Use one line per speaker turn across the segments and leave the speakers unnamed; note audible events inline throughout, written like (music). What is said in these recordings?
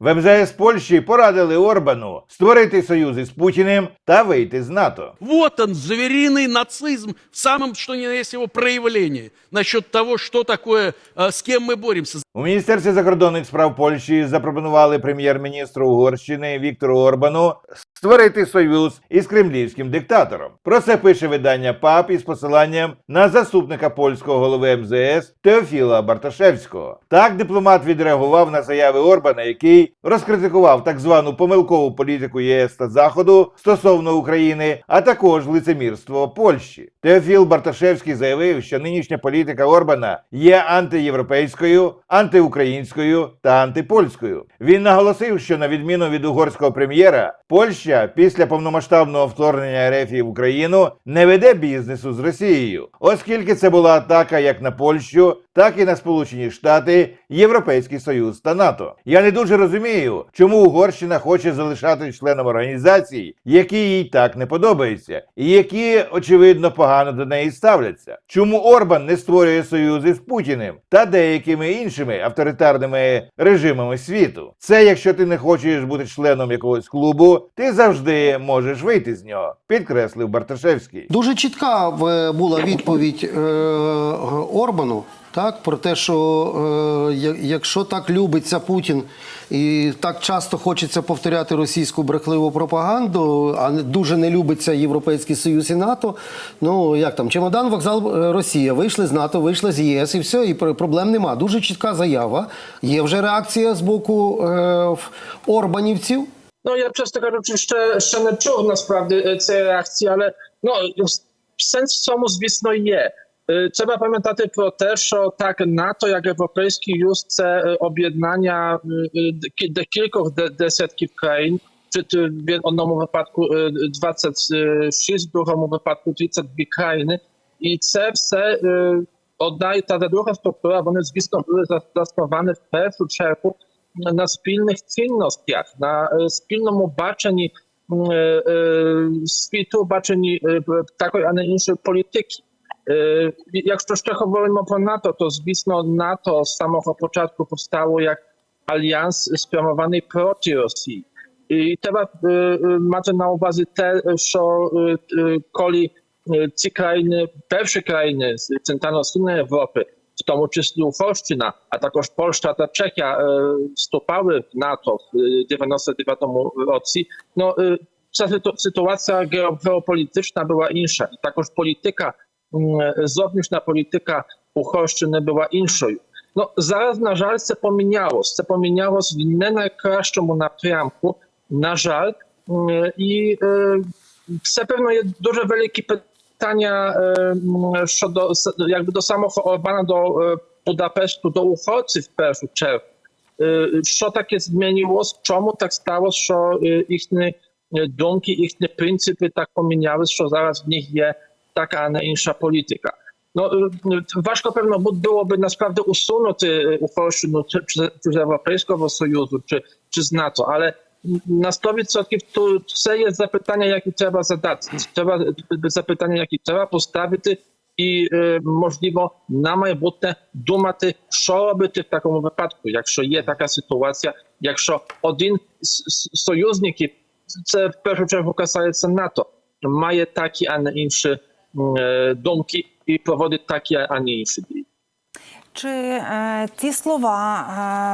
В МЗС Польщі порадили Орбану створити союз із Путіним та вийти з НАТО.
Вот он, звериный нацизм в самом, что ни на есть его проявлении. Насчет того, что такое, э, с кем мы боремся.
У міністерстві закордонних справ Польщі запропонували прем'єр-міністру Угорщини Віктору Орбану створити союз із кремлівським диктатором. Про це пише видання ПАП із посиланням на заступника польського голови МЗС Теофіла Барташевського. Так дипломат відреагував на заяви Орбана, який розкритикував так звану помилкову політику єС та Заходу стосовно України, а також лицемірство Польщі. Теофіл Барташевський заявив, що нинішня політика Орбана є антиєвропейською, антиукраїнською та антипольською. Він наголосив, що на відміну від угорського прем'єра, Польща після повномасштабного вторгнення РФ в Україну не веде бізнесу з Росією, оскільки це була атака як на Польщу, так і на Сполучені Штати, Європейський Союз та НАТО. Я не дуже розумію, чому Угорщина хоче залишати членом організацій, які їй так не подобаються, і які очевидно погано до неї ставляться. Чому Орбан не створює союзи з Путіним та деякими іншими авторитарними режимами світу? Це якщо ти не хочеш бути членом якогось клубу, ти завжди можеш вийти з нього, підкреслив Барташевський.
Дуже чітка була відповідь е, Орбану. Так, про те, що е, якщо так любиться Путін і так часто хочеться повторяти російську брехливу пропаганду, а дуже не любиться Європейський Союз і НАТО. Ну як там, чемодан, вокзал е, Росія. Вийшли з НАТО, вийшли з ЄС і все, і пр- проблем нема. Дуже чітка заява. Є вже реакція з боку е, Орбанівців.
Ну я чесно кажучи, ще, ще не чув насправді е, цієї реакції, але ну сенс в цьому, звісно, є. Е, Trzeba pamiętати про те, що так НАТО, як Європейський Союз, це е, об'єднання е, е, ки- декількох де- десятків країн. Чи то в одному випадку е, 26, в другому випадку 32 країни. І це все е, одна і та друга структура, вони, звісно, були за- засновані na spilnych ciljnostjah, na e, spilnom obaczeniu e, e, świtu, obaczeniu takiej, a nie innej polityki. Jak jeszcze mówimy o NATO, to zwisno NATO z samego początku powstało jak alians spramowany proti Rosji. I teraz macie na uwadze te, że koli ci pierwsze krajiny z centralno-wschodniej Europy, w tom uczestniczyła a także Polska ta Czechia e, stopały w NATO w 99 roku, no e, sytuacja geopolityczna była inna i także polityka mm, zobniczna polityka Uchodźczyny była inna. No, zaraz na żal se pomieniało, se pomieniało w nie najkraszczemu naprzemku, na żal mm, i e, se pewno jest duże wielkie pytanie, е, це певно є дуже великі питання е, м, щодо с- якби до самого Орбана, до е, Budapesztu, до уходців в першу чергу. Е, Що таке змінилось? Чому так сталося, що е, їхні е, думки, їхні принципи так помінялись, що зараз в них є така, а не інша політика? No, y, важко певно бу- byłoby naprawdę usunąć y, Uchodźczynu czy, czy, czy z Europejskiego Sojuszu, czy, czy z NATO, ale na 100% tu це є запитання, які треба задати. Треба запитання, які треба поставити і, е, можливо, на майбутнє думати, що робити в такому випадку, якщо є така ситуація, якщо один з союзників, це в першу чергу касається НАТО, має такі, а не інші е, думки і проводить такі, а не інші дії.
Чи е, ці слова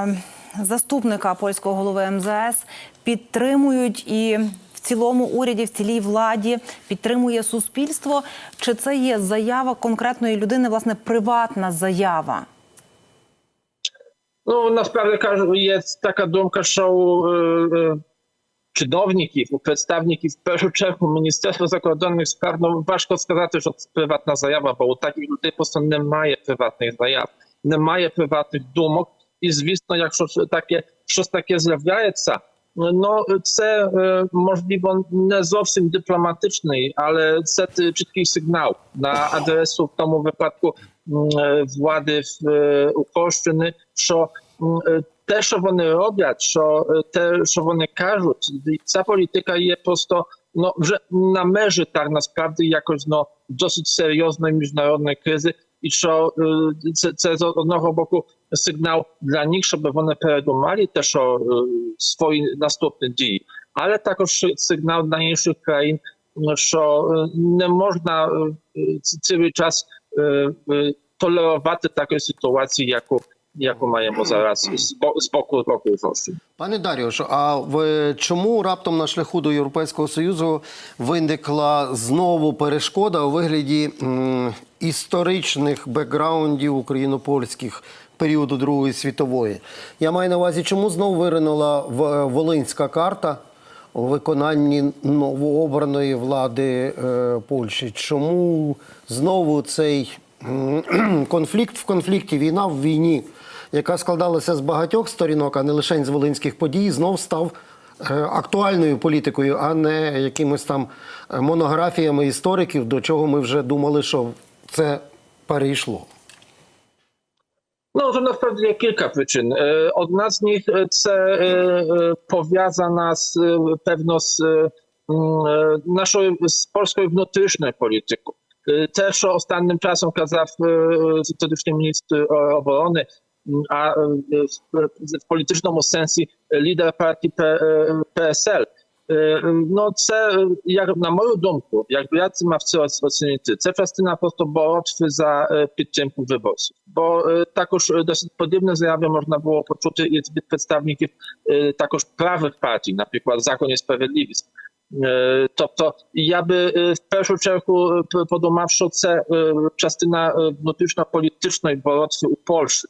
е, заступника польського голови МЗС підтримують і в цілому уряді, в цілій владі підтримує суспільство? Чи це є заява конкретної людини, власне, приватна заява?
Ну, насправді кажу, є така думка, що е, е, чиновників, представників, в першу чергу Міністерства закордонних справ, ну, важко сказати, що це приватна заява, бо у таких людей просто немає приватних заяв, немає приватних думок. І, звісно, якщо це таке, щось таке з'являється, ну, це е, можливо не зовсім дипломатичний, але це т- чіткий сигнал на адресу в тому випадку м, е, влади в е, Угорщини, що м, е, те, що вони роблять, що е, те, що вони кажуть, ця політика є просто ну, вже на межі так насправді якось ну, досить серйозної міжнародної кризи, і що е, це, це з одного боку сигнал для них, щоб вони передумали те, що е, свої наступні дії, але також сигнал для інших країн, що е, не можна е, ц- цілий час е, е, толерувати такої ситуації, яку, маємо зараз з, бо- з боку року
Пане Даріош, а в чому раптом на шляху до Європейського Союзу виникла знову перешкода у вигляді м, історичних бекграундів україно-польських періоду Другої світової? Я маю на увазі, чому знову виринула в- Волинська карта у виконанні новообраної влади е, Польщі? Чому знову цей (clears throat) конфлікт в конфлікті, війна в війні? Яка складалася з багатьох сторінок, а не лише з волинських подій, знов став е, актуальною політикою, а не якимось там е, монографіями істориків, до чого ми вже думали, що це перейшло.
No, to naprawdę кілька причин. Е, Одна з них е, це пов'язана з певно з нашою з польською внутрішньою політикою. Те, що останнім часом казав тодішній міністр оборони, м, а е, в, в політичному сенсі лідер партії П- е, PSL. Е, Ну, це, е, як на мою думку, якби я це мав це оцінити, це частина просто боротви за е, підтримку виборців. Бо е, також е, досить подібне заяви можна було почути і від представників е, також prawych партій, наприклад Закон і Справедливість. Е, Тобто я би е, в першу чергу е, п- подумав, що це е, частина е, внутрішньополітичної боротви у Польщі.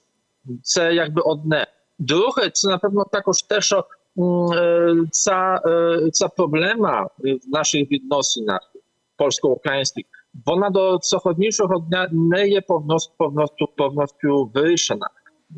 Це якби одне. Друге, це на pewno також те, що м, е, ця, е, ця проблема в наших відносинах польсько-українських, вона до сьогоднішнього дня не є повністю, повністю, повністю вирішена.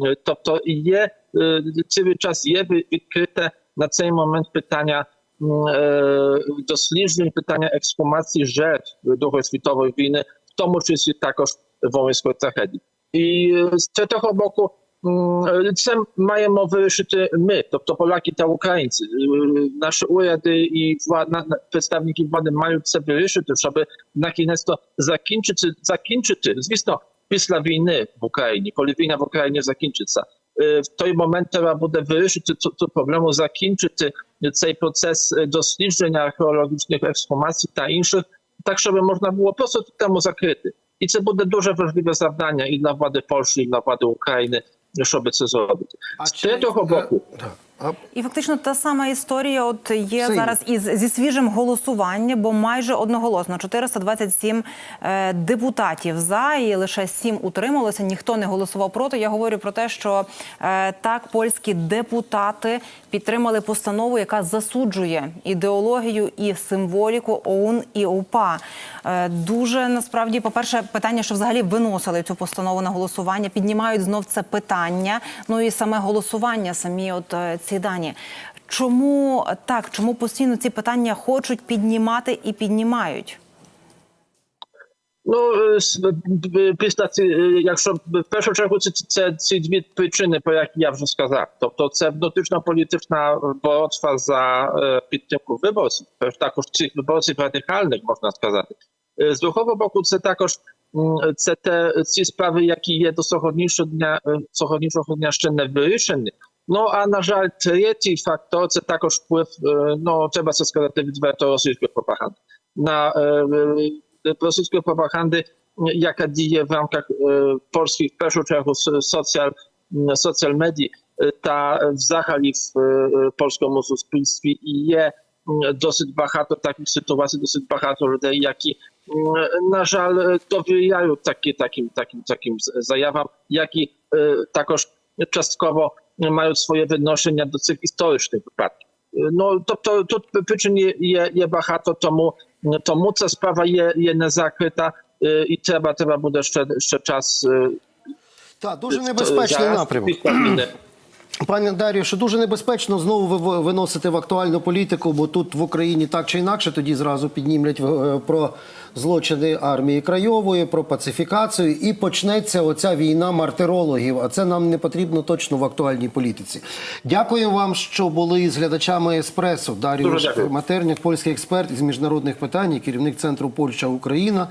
Е, Тобто є е, цілий час є ви- відкрите на цей момент питання м, е, досліджень, питання ексхумації жертв Другої світової війни, в тому числі також воїнської трагедії. І I z tego boku mm, Liczem mają wyszyty my, to, to Polaki, to Ukraińcy. Y, Nasze urządy i wła, na, na, przedstawniki władzy mają sobie wyszyty, żeby na to zakończyć, zakończyć. Zwisno, pisla winy w Ukrainie, poli w Ukrainie zakończyć y, w tej momencie trzeba będzie wyruszyć do problemu, zakończyć ten proces dostrzeżeń archeologicznych, ekshumacji ta innych, tak żeby można było po prostu temu zakryty. просто цю тему закрити. І це буде дуже важливе завдання і для влади Польщі, і для влади України, щоб це зробити.
А
З
чи-
третього боку,
Е, так. А
І фактично та сама історія от є
Сильно.
зараз із зі свіжим голосуванням, бо майже одноголосно 427 е, депутатів за і лише 7 утрималося. Ніхто не голосував проти. Я говорю про те, що е, так польські депутати підтримали постанову, яка засуджує ідеологію і символіку ОУН і ОУПА. Е, дуже насправді, по перше, питання, що взагалі виносили цю постанову на голосування, піднімають знов це питання. Ну і саме голосування, самі от е, ці дані. Чому так? Чому постійно ці питання хочуть піднімати і піднімають?
Ну, е, б- б- після ці, е, якщо в першу чергу це, це ці дві причини, про які я вже сказав. Тобто це внутрішньополітична боротьба за е, підтримку виборців, також цих виборців радикальних, можна сказати. Е, З другого боку, це також це те ці справи, які є до сьогоднішнього дня, е, сьогоднішнього дня ще не вирішені. No a na žal tretji faktor to takoż wpływ, e, no trzeba se sklatywizować to rosyjskiej propagandy. Na e, e rosyjskiej propagandy, jaka dzieje w ramkach e, polskich, w pierwszym czasie socjal, socjal medii, e, ta w zachali w polskom społeczeństwie i je dosyć bahato takich sytuacji, dosyć bahato ludzi, jaki na żal dowijają takie, takim, takim, takim zajawam, jaki e, takoż częstkowo Y, mają swoje wynoszenia do tych historycznych wypadków. Y, no, to, to, to przyczyn je, je, to bahato, tomu, tomu ta sprawa je, je nezakryta y, i trzeba, trzeba będzie
jeszcze, jeszcze czas.
Tak,
duży
niebezpieczny napryw.
Пане Дар'ю, що дуже небезпечно знову ви- виносити в актуальну політику, бо тут в Україні так чи інакше тоді зразу піднімлять е, про злочини армії Крайової, про пацифікацію, і почнеться оця війна мартирологів. А це нам не потрібно точно в актуальній політиці. Дякую вам, що були з глядачами еспресо.
Дуже.
Матерняк, польський експерт із міжнародних питань, і керівник центру Польща Україна.